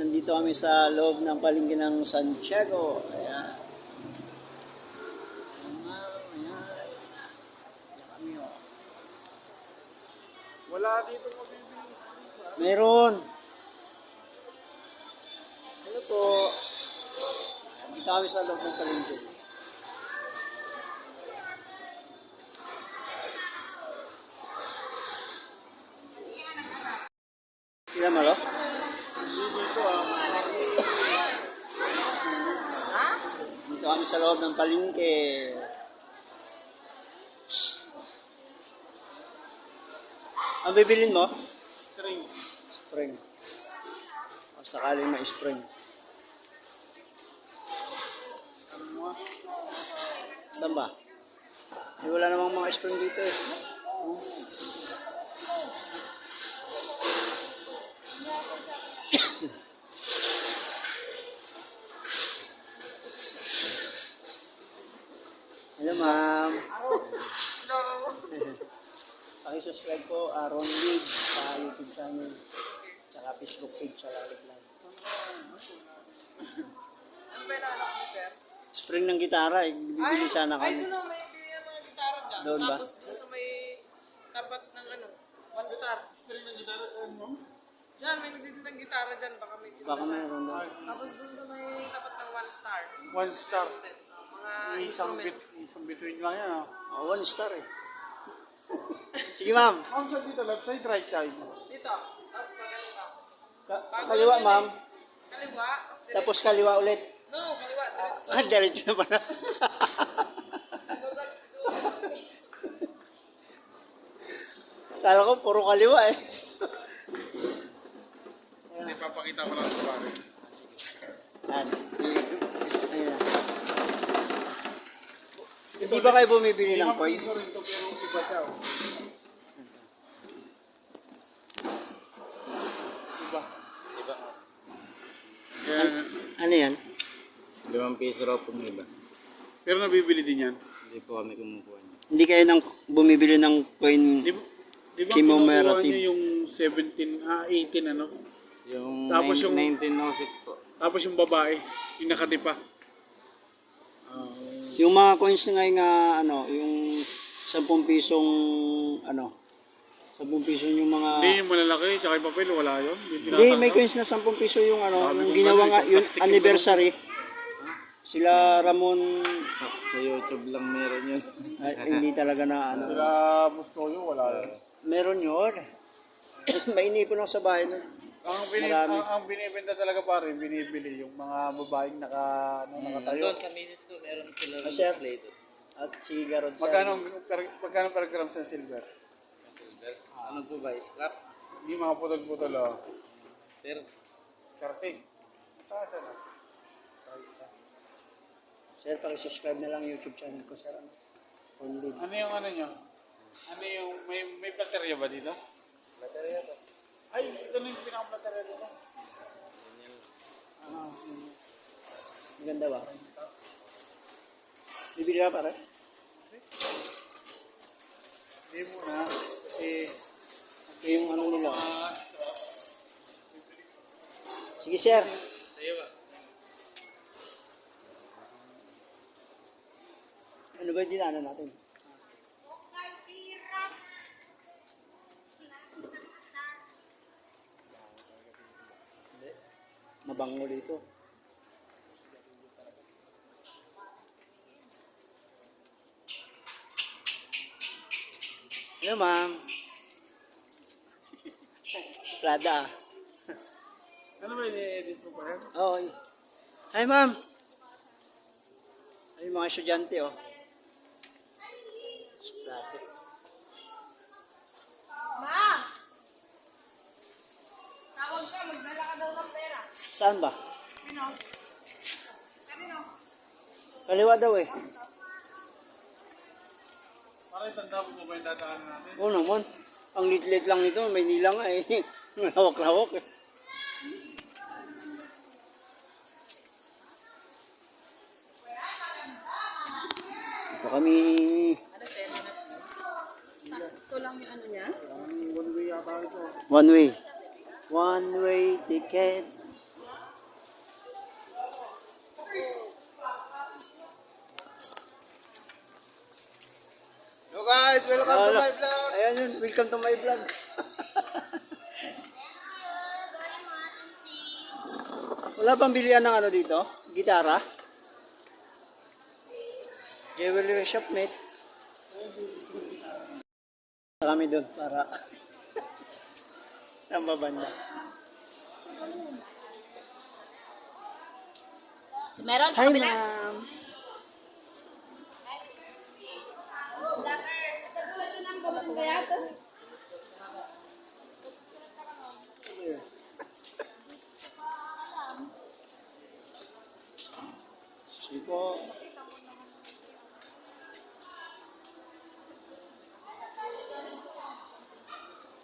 Nandito kami sa loob ng palengke ng Santiago. Ayan. Ayan. Ayan kami. Wala dito mabibilis. Meron. Ano po? Nandito kami sa loob ng palengke. Loob ng palengke. Ang bibilin mo? String. Spring. O sakaling may spring. Saan ba? Eh, wala namang mga spring dito eh. Hello, ma'am. Pakisubscribe po, Aaron League sa YouTube channel. Tsaka Facebook page sa Lalit Live. Ano ba yung anak mo, sir? Spring ng gitara eh. Bibili sana ay, kami. doon na, may bili yung mga gitara dyan. Doon ba? Tapos doon sa may tapat ng ano, one star. String na gitara saan mo? Diyan, may nagdidin ng gitara dyan. Baka may Baka meron daw. Tapos doon sa may tapat ng one star. One star. Then, uh, mga Isang, instrument. bit, isang between lang yan ah. Oh, one star eh. Sige ma'am. Ma'am, sa dito, left side, right side. Dito. Tapos magaling ka. Bago kaliwa lang yun ma'am. eh. Kaliwa. Tapos diretso. Tapos kaliwa ulit. No, kaliwa. Diretso. Ah, diretso na pala. Ibabalik doon. Kala ko puro kaliwa eh. Hindi, papakita ko lang sa pare. Yan. Ayan. Hindi ba kayo bumibili ng coins? Piso rin to, pero iba siya oh. Iba. Diba? Kaya, Ano yan? Limang piso raw po iba. pero nabibili din yan. Hindi po kami kumukuha niya. Hindi kayo nang bumibili ng coin. Di ba, di ba Commemorative. kinukuha niyo yung 17, ah, 18 ano? Yung, Tapos nine- yung- 1906 po. Tapos yung babae, yung nakatipa. Yung mga coins nga nga ano, yung 10 pisong ano, 10 piso yung mga Hindi yung malalaki, tsaka yung papel, wala yun. Hindi, may coins na 10 piso yung ano, Sabi yung ginawa pala, nga, isang yung plastic yung anniversary. Sila Ramon, Sa, sa YouTube lang meron yun. ay, hindi talaga na ano. Sila Mustoyo, wala yun. Meron yun. may inipon ako sa bahay nun. Ang, binib- Marami. ang, ang binibenta talaga pare, binibili yung mga babaeng naka, ano, nakatayo. Doon sa misis ko, meron sila Ah, sir? display doon. At si Garod sa... Magkano, per, magkano per gram sa silver? Silver. Ano po ba? Scrap? Hindi mga putol-putol, oh. Pero, Karting. Taas ano? Sir, pakisubscribe na lang YouTube channel ko, sir. Ano? Only. Ano yung ano nyo? Ano yung, may, may baterya ba dito? baterya to. Ay, ito na yung pinaka-baterya dito. Ano? Maganda ba? Bibili ka pare? Hindi muna. Kasi, Yung ano nila. Sige, sir. Sa'yo ba? Ano ba yung dinaanan natin? Mabango dito. Hello, ma'am. Prada. ah. ano ba ini-edit mo pa yan? Oo. Oh, Hi, ma'am. Ay, mga estudyante, oh. Plato. Ma! Tawag ka, magdala ka daw ng pera. Saan ba? Kaliwa daw, eh. Pare, tanda mo ba yung dadaanan natin? Oo naman. Ang lit-lit lang nito, may nila nga, eh. Hawak-hawak, eh. Ito kami, Ano? Ito lang yung ano niya? One way yata ito. one way. One way ticket. Guys, welcome to my vlog. Ayan yun, welcome to my vlog. Wala bang bilihan ng ano dito? Gitara? Jewelry shop, mate. Kami doon para sa mabanda. Meron Hi, ma'am. Sige po.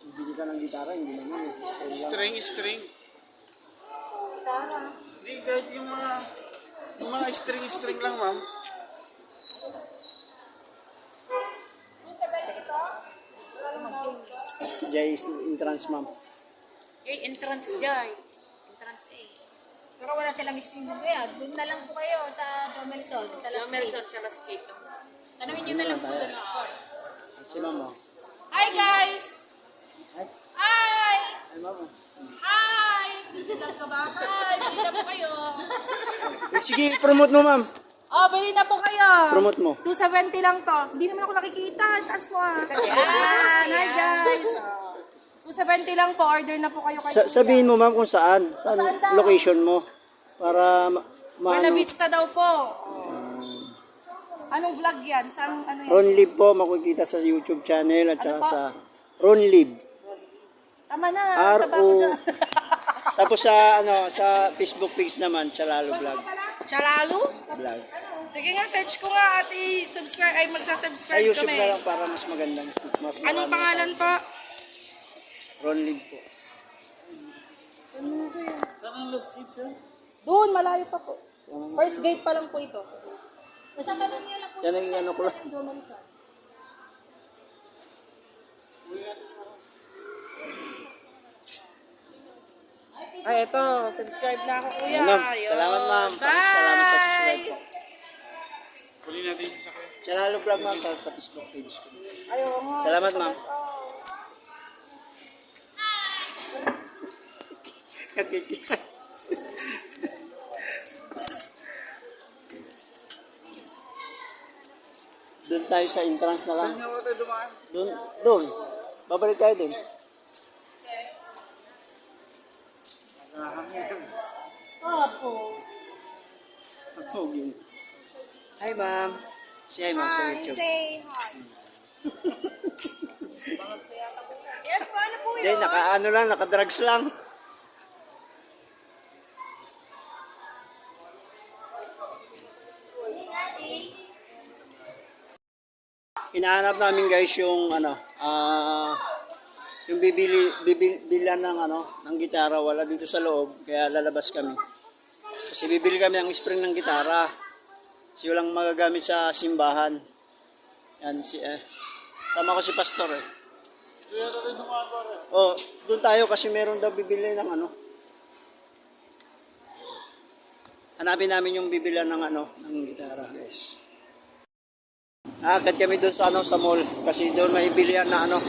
Bibili ka ng gitara, hindi naman. String, string. Hindi, kahit yung mga, yung mga string, string lang, ma'am. Jay is entrance, ma'am. Yay, entrance Jai. Entrance A. Pero wala silang stream kuya. Doon na lang po kayo sa Jomelson, sa Las Yung Vegas. Melson sa Las Gate. Tanungin nyo na lang po doon. Si ma'am, oh. Hi guys! Hi. Hi! Hi, ma'am. Hi! Bilang ka ba? Hi! Bili na po kayo. Sige, promote mo, ma'am. Oh, bili na po kayo. Promote mo. 270 lang to. Hindi naman ako nakikita. Taas mo ah. Yan. Hi guys. 270 lang po. Order na po kayo kay Sa- Kuya. sabihin mo, ma'am, kung saan. Saan Saan daw? location mo. Para ma- Buena maano. Vista daw po. Anong vlog yan? Saan ano yan? Ron po, makikita sa YouTube channel at saka Ano po? sa Ron Live. Tama na. R Taba ko O dyan. Tapos sa ano sa Facebook page naman, Chalalo Vlog. Chalalu? Vlog. Sige nga, search ko nga at i-subscribe. Ay, Sa magsasubscribe YouTube kami. na lang para mas magandang mas Anong marami. pangalan po? Ron Live po. Saan ang last seat, sir? Doon, malayo pa po. First gate pa lang po ito. Basta tanong niya lang po. Yan ang ano ko lang. Ay, ito. Subscribe na ako, kuya. Ma'am, Ayun. salamat ma'am. Bye! Salamat sa susunod po. Huli natin yung sakit. Chalalo Vlog ma'am sa, sa Facebook page ko. Ayun nga. Salamat ma'am. Nakikita. Doon tayo sa entrance na lang. Doon, doon. Babalik tayo doon. Opo. Okay. Hi ma'am. Say hi ma'am sa YouTube. say hi. yes po, ano po Hindi, naka ano lang, naka drugs lang. Hinahanap namin guys yung ano, ah yung bibili bibili ng ano, ng gitara wala dito sa loob kaya lalabas kami. Kasi bibili kami ng spring ng gitara. Kasi walang magagamit sa simbahan. Yan si eh. Tama ko si pastor eh. Oh, doon tayo kasi meron daw bibili ng ano. Hanapin namin yung bibili ng ano, ng gitara, guys. Akad kami doon sa ano, sa mall kasi doon may bilihan na ano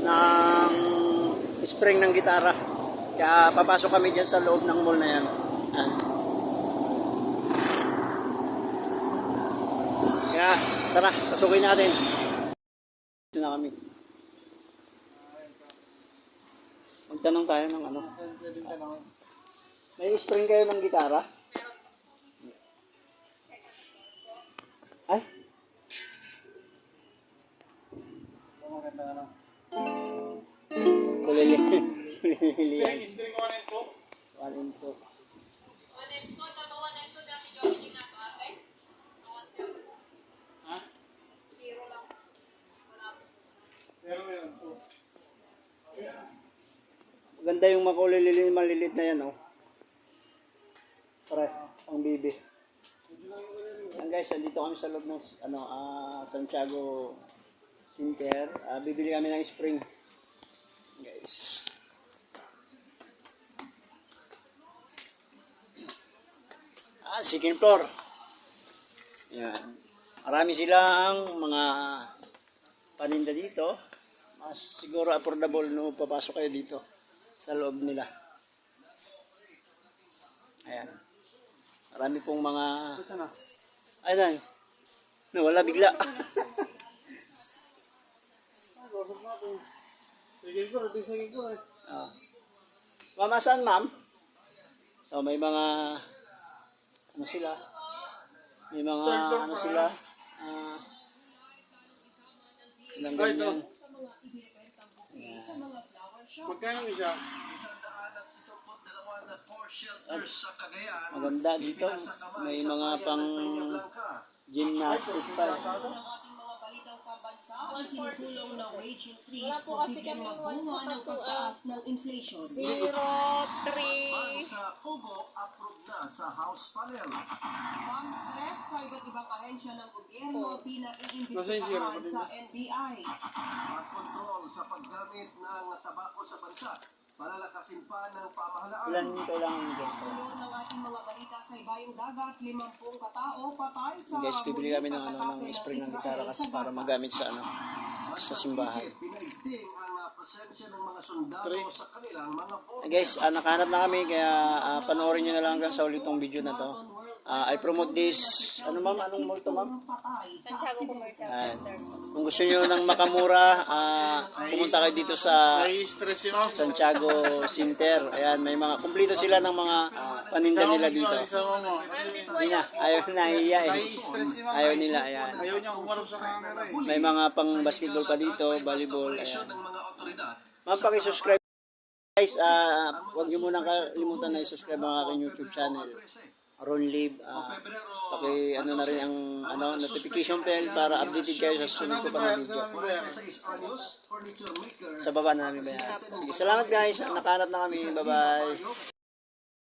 ng spring ng gitara. Kaya papasok kami diyan sa loob ng mall na yan. Ah. Kaya tara, pasukin natin. Dito na kami. Magtanong tayo ng ano. May string kayo ng gitara? Kulili yan. String, string one and two. One and two. Ha? Pero yun, two. Ganda yung makulili malilit na yan, oh. Pare, ang bibi. Yan guys, andito kami sa loob ng ano, ah, Santiago Center. Ah, bibili kami ng spring. Ah, second floor. Yan. Marami silang mga paninda dito. Mas siguro affordable no papasok kayo dito sa loob nila. Ayan. Marami pong mga... Ito na. Ay, nay. Nawala bigla. Ah. Mama, saan ma'am? So, may mga... Ano sila? May mga... Ano sila? Ah... ilang ganyan. Magkano yung isa? Maganda dito. May mga pang gymnastic pa. Eh. Wala po kasi kami 1 to 2 ng inflation. 0, 3, Sa Ugo, approve na sa House panel. Ang threat sa iba't ibang ahensya ng gobyerno Nasaan yung zero? pinaiimbestigahan sa NBI. at kontrol sa paggamit ng tabako sa bansa. Palalakasin pa ng pamahalaan. Ilan kailangan dito? Tuloy ng ating mga balita sa ibayong dagat, 50 katao patay sa Guys, bibili kami ng ano ng spring ng gitara kasi para magamit sa ano sa simbahan. Pinaigting ang ah, presensya ng mga sundalo sa kanilang mga guys, ah, nakahanap na kami kaya ah, panoorin nyo na lang hanggang sa ulitong video na to. Ah, I promote this, ano ma'am, anong mall to ma'am? Santiago Commercial. Center. Kung gusto nyo ng makamura, ah, pumunta kayo dito sa Nai-stress. Santiago Center. Ayan, may mga, kumplito sila ng mga paninda nila dito. Isama. Hindi na, ayaw na hiya eh. Ayaw nila, ayan. Ayaw niya kumarap sa camera. May mga pang basketball pa dito, volleyball, ayan. Ma'am, pakisubscribe guys, ah, huwag niyo muna kalimutan na i-subscribe ang aking YouTube channel. Ron Live, ah, paki ano na rin ang ano notification bell para updated kayo sa susunod ko pa na video. Sa baba na namin bayan. Sige, salamat guys. Nakahanap na kami. Bye-bye.